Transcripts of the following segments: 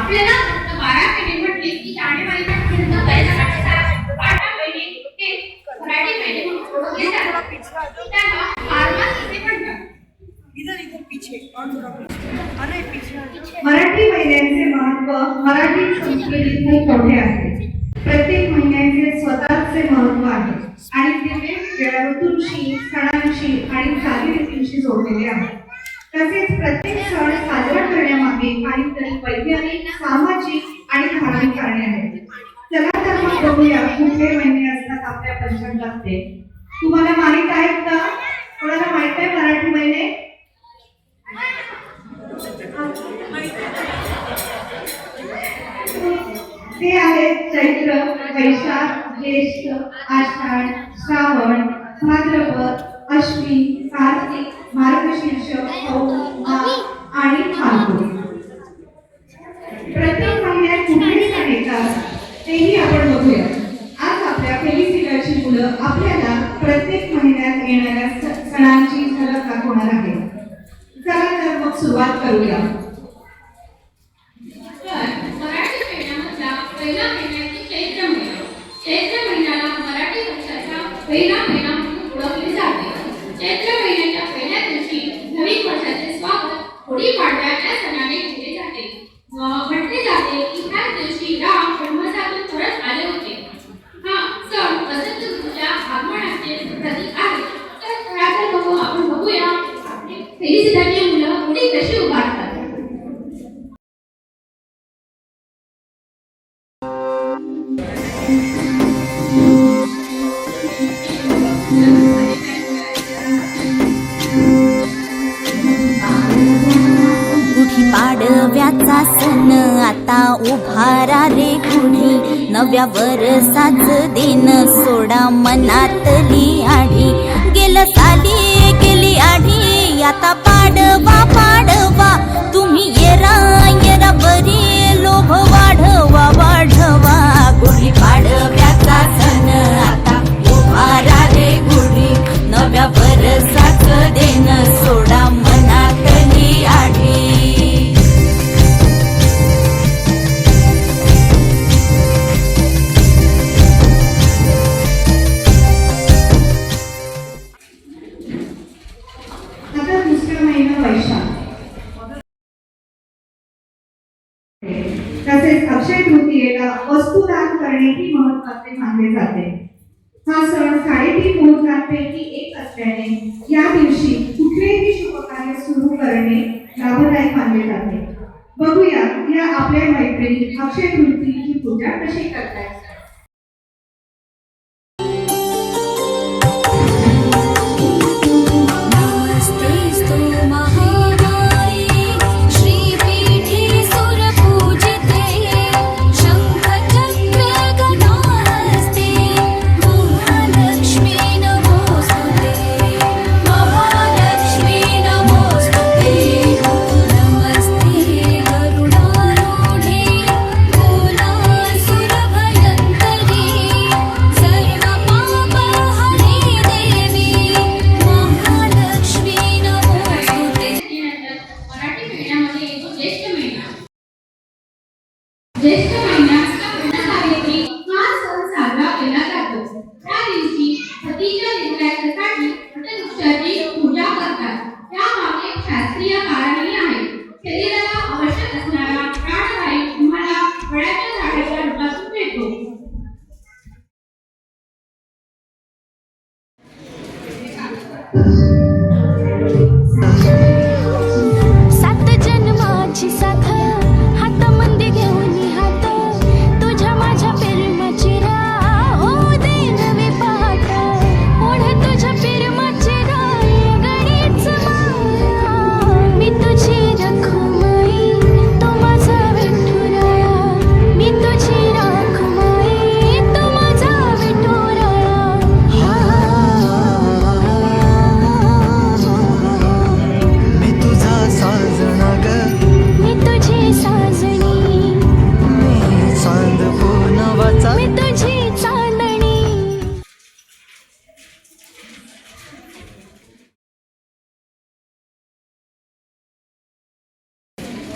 आपल्याला फक्त बारा महिने म्हटले की जानेवारीचा पूर्ण बैसाखाचा बारा महिने हे मराठी महिने म्हणून ओळखले जातात त्याला बारमास असे म्हणतात इधर इधर पीछे. और थोड़ा पीछे अरे पीछे. मराठी महिन्यांचे महत्त्व मराठी संस्कृतीत खूप मोठे आहे. प्रत्येक महिन्याचे स्वतःचे महत्त्व आहे. आणि ते वेगवेगळ्या ऋतूंशी सणांशी आणि चालीरीतींशी जोडलेले आहे. तसेच प्रत्येक सण साजरा करण्यामागे काहीतरी वैज्ञानिक सामाजिक आणि धार्मिक कारणे आहेत. चला तर मग बघूया कुठले महिने असतात आपल्या पंचांगात तुम्हाला माहीत आहेत का? कोणाला माहीत आहे मराठी महिने? ते आहेत चैत्र वैशाख ज्येष्ठ आषाढ श्रावण भाद्रपद अश्विन कार्तिक मार्गशीर्षक आणि फाल्गुन प्रत्येक महिन्यात कुठले सण येतात तेही आपण बघूया आज आपल्या फेलिसिटाची मुलं आपल्याला प्रत्येक महिन्यात येणाऱ्या सणांची झलक दाखवणार आहे चला तर मग सुरुवात करूया मराठी चैत्र महिन्याला मराठी वर्षाचा पहिला महिना म्हणून ओळखले जाते. चैत्र महिन्यात नवीन वर्षाचे स्वागत होळी पाडव्या या सणाने केले जाते. म्हटले जाते की त्याच दिवशी राम जन्मस्थातून परत आले होते. हा सण वसंत ऋतूच्या आगमनाचे गुढी नव्या वरसाच दिन सोडा मनातली वस्तू वस्तुदान करणे ही महत्त्वाचे मानले जाते. हा सण साडेतीन मुहूर्तांपैकी एक असल्याने या दिवशी कुठलेही शुभ कार्य सुरू करणे लाभदायक मानले जाते. बघूया या आपल्या मैत्रिणी अक्षय तृतीयेची पूजा कशी करतायत.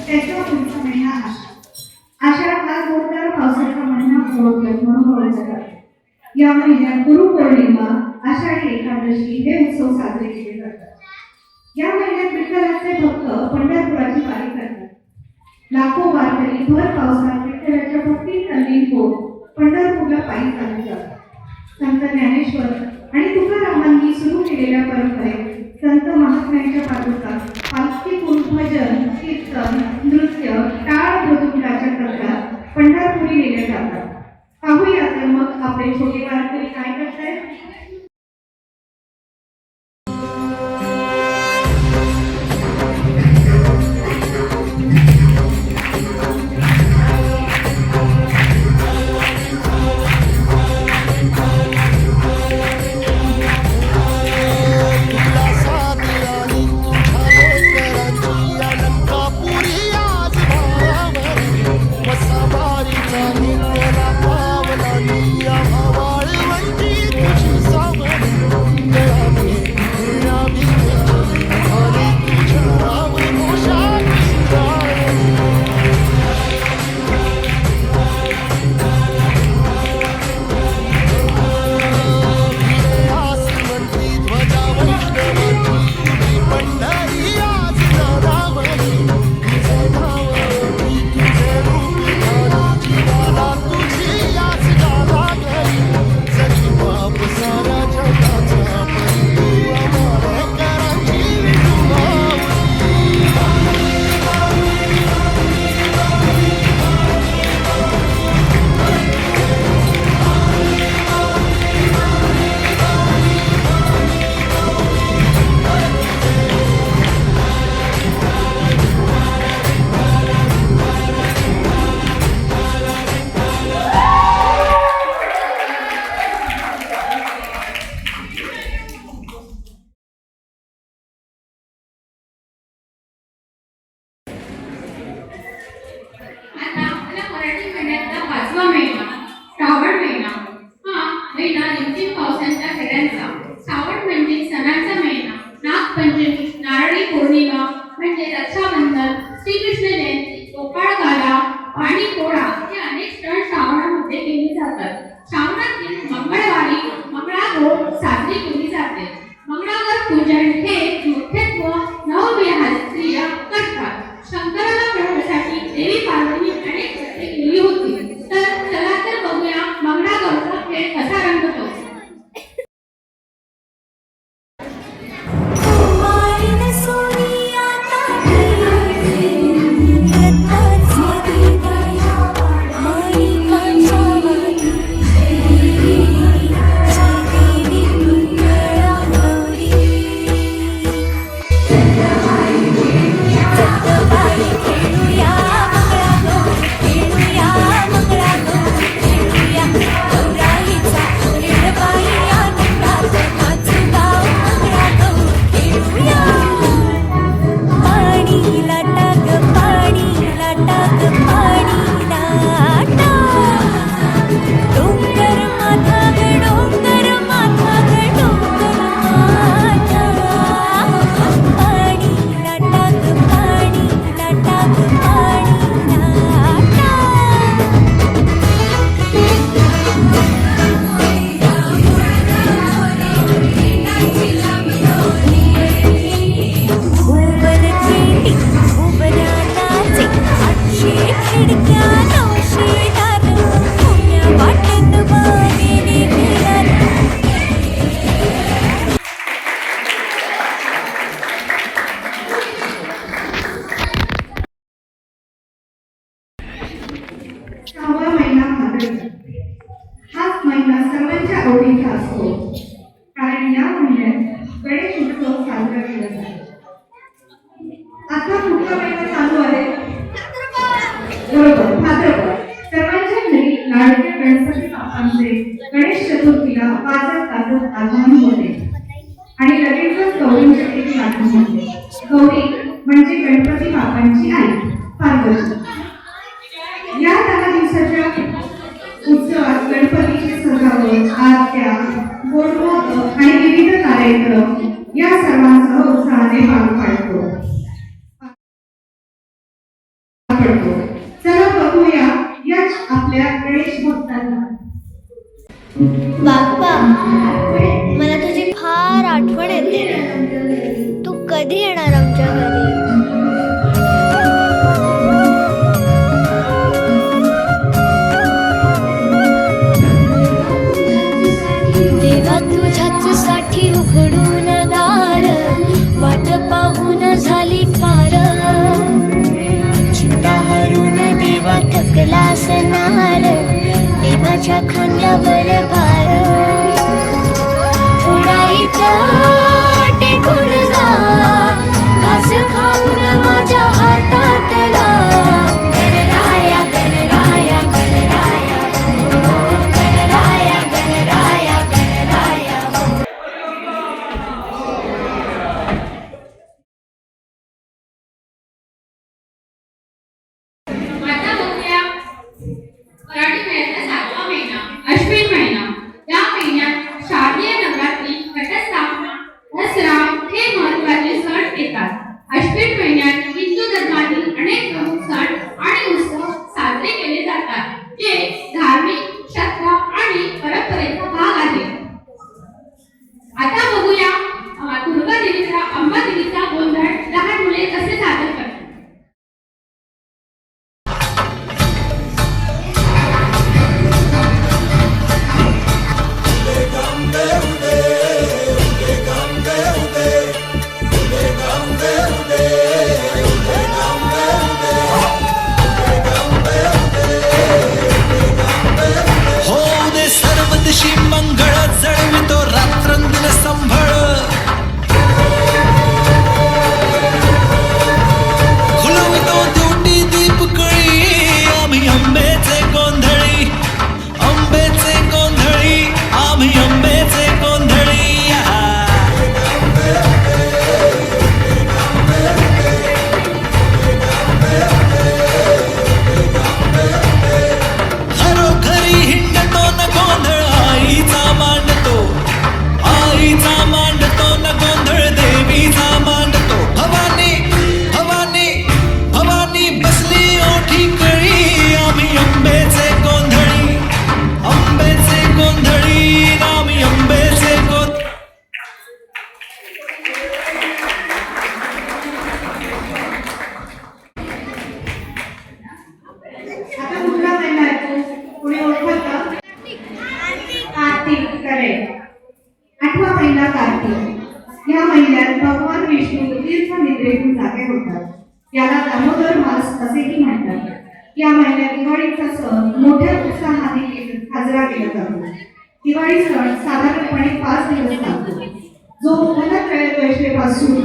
त्याच्या पुढचा महिना आषाढ आषाढ हा जोरदार पावसाचा महिना ओळखत म्हणून ओळखला या महिन्यात गुरुपौर्णिमा आषाढी एकादशी हे उत्सव साजरे केले जातात. या महिन्यात विठ्ठलाचे भक्त पंढरपुराची वारी करतात. लाखो वारकरी भर पावसात विठ्ठलाच्या भक्ती तल्लीन होत पंढरपूरला पायी चालू जातात. संत ज्ञानेश्वर आणि तुकारामांनी सुरू केलेल्या परंपरेत संत महात्म्यांच्या पादुका पालखी भजन कीर्तन नृत्य टाळ मृदुंगाच्या करतात पंढरपुरी नेल्या जातात. पाहूया तर मग आपले छोटे वारकरी काय करतायत? आरत्या गोष्ट आणि विविध कार्यक्रम या सर्वांसह उत्साहाने पार पाडतो. बाप्पा मला तुझी फार आठवण येते. तू कधी येणार? लागला असणार. देवाच्या खांद्यावर दिवाळीचा सण मोठ्या उत्साहाने साजरा केला जातो. दिवाळी सण साधारणपणे पाच दिवस चालतो. जो मला त्रयोदशीपासून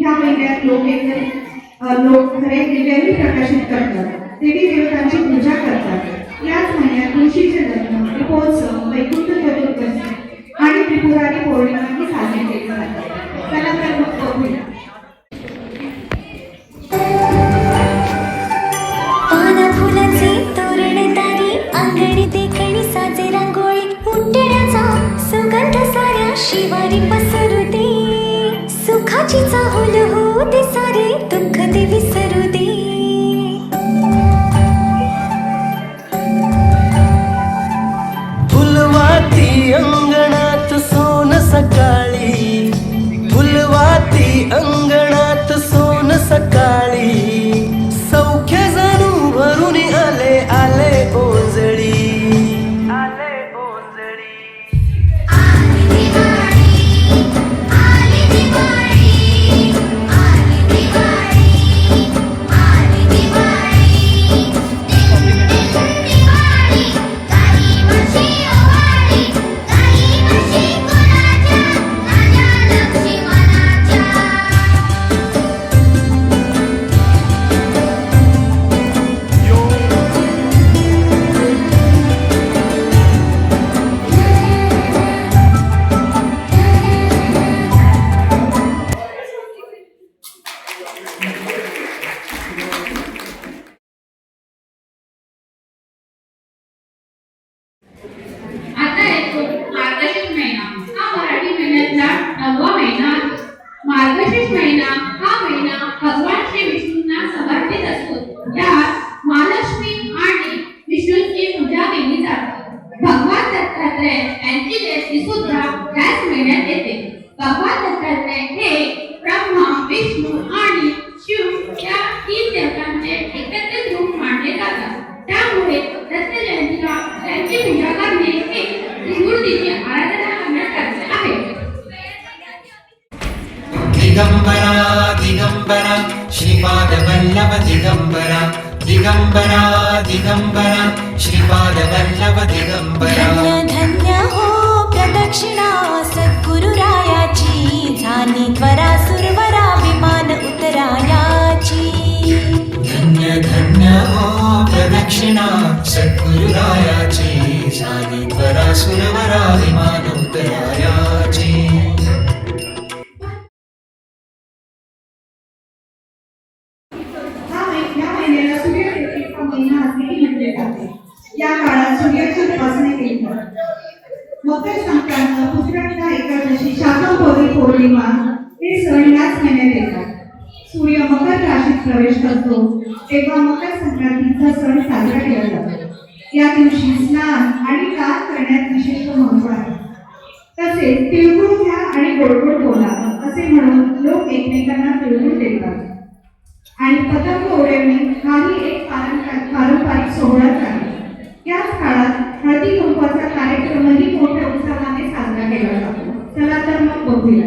या महिन्यात लोक एक लोक घरे दिव्यांनी प्रकाशित करतात. देवी देवतांची पूजा करतात. याच महिन्यात तुळशीचे लग्न दीपोत्सव वैकुंठ चतुर्दशी आणि त्रिपुरारी पौर्णिमा साजरी केली जातात त्याला तर मग बघूया. शिवारी पसरते. सुखाची चाहूल होते सा दिगम्बरा दिगम्बरा श्रीपादवल्लभ दिगम्बरा दिगम्बरा दिगम्बरा श्रीपादवल्लभ दिगम्बरा। धन्य हो प्रदक्षिणा सद्गुरुरायाची। झाली त्वरा सुरवरा विमान उतरायाची धन्य धन्य हो प्रदक्षिणा सद्गुरुरायाची। झाली त्वरा सुरवरा विमान उतरायाची पौर्णिमा हे सण याच महिन्यात येतात. सूर्य मकर राशीत प्रवेश करतो तेव्हा मकर संक्रांतीचा सण साजरा केला जातो. या दिवशी स्नान आणि काम करण्यात विशेष महत्त्व आहे. तसेच तिळगुळ घ्या आणि गोडगोड बोला असे म्हणून लोक एकमेकांना तिळगुळ देतात. आणि पतंग उडवणे हाही एक पारंपरिक पारंपरिक सोहळाच आहे. याच काळात हळदी कुंकवाचा कार्यक्रमही मोठ्या उत्साहाने साजरा केला जातो. चला तर मग बघूया.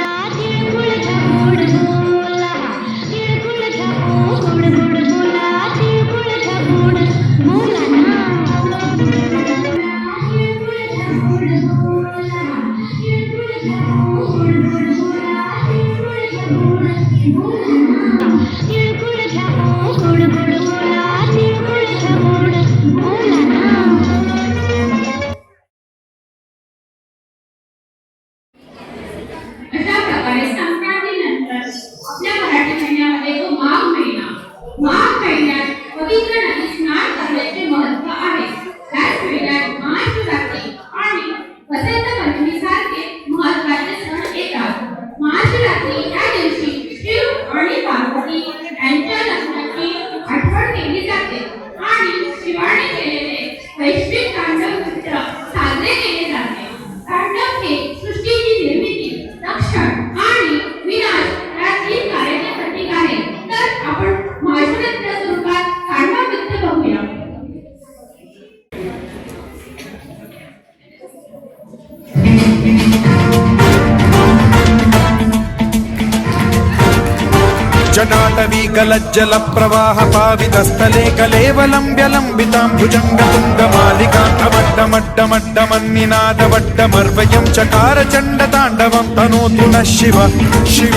जटाटवी गलज्जल प्रवाह पावितस्थले कलेवलम्ब्य लम्बितां भुजङ्गतुङ्गमालिकान्तमड्डमड्डमड्डमन्निनादवड्डमर्वयं चकार चण्डताण्डवं तनोतु नः शिव शिव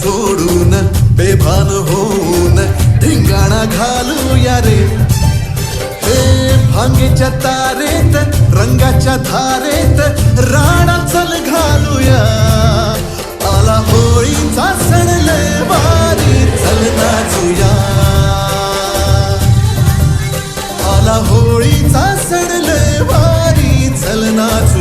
सोडून बेभान होऊन धिंगाणा घालूया रे. हे भांगेच्या तारेत रंगाच्या धारेत राणा चल घालूया आला होळीचा सण लय वारी चल नाचूया आला होळीचा सण लय वारी चल नाच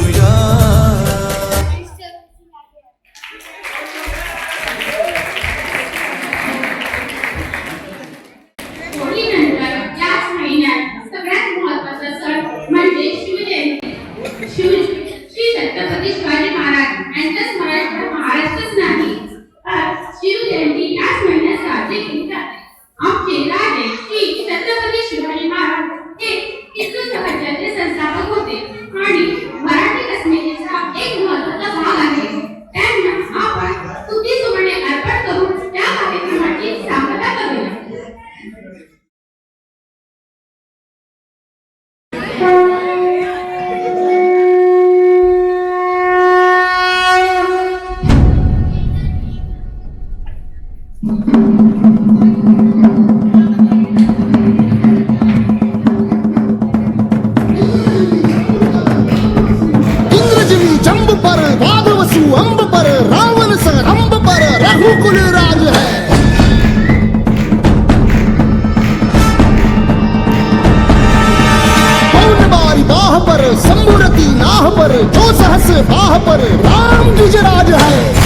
बाह पर जो सहस बाह पर राम विजराज है।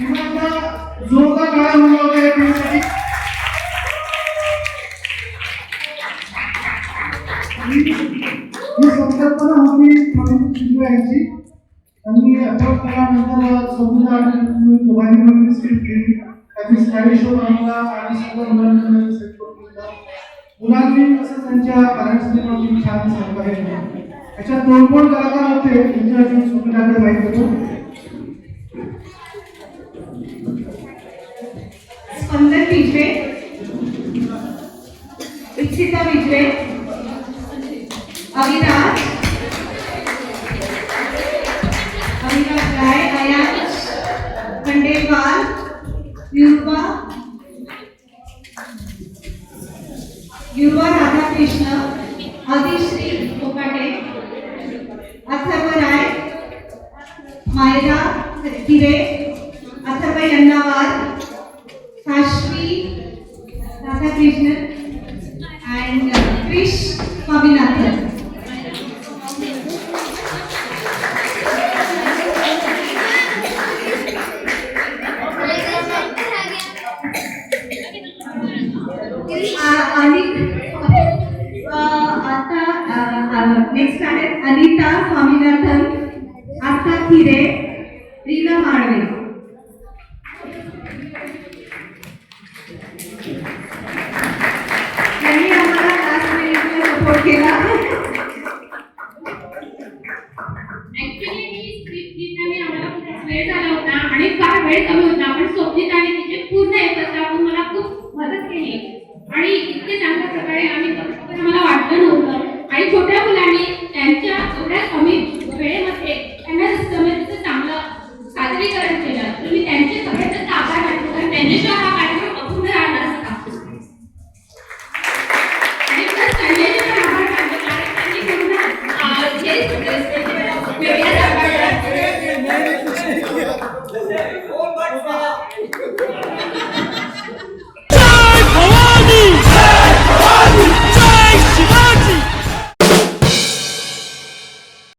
जोरदार गाळा मिळवला या टीमसाठी ही संकल्पना होती प्रवीण शिंदे यांची त्यांनी अभ्यास केल्यानंतर केली त्यांनी स्टाईलिश शो आणला आणि सेट करून दिला. मुलांनी त्यांच्या पॅरेंट्सने छान सहकार्य केलं. त्याच्यात दोन दोन कलाकार होते त्यांच्या सुविधा माहीत होतं युवा राधाकृष्ण अधिश्री कोकाटे अथर्व राय मायरा हिरे अथर्व यन्नावार head away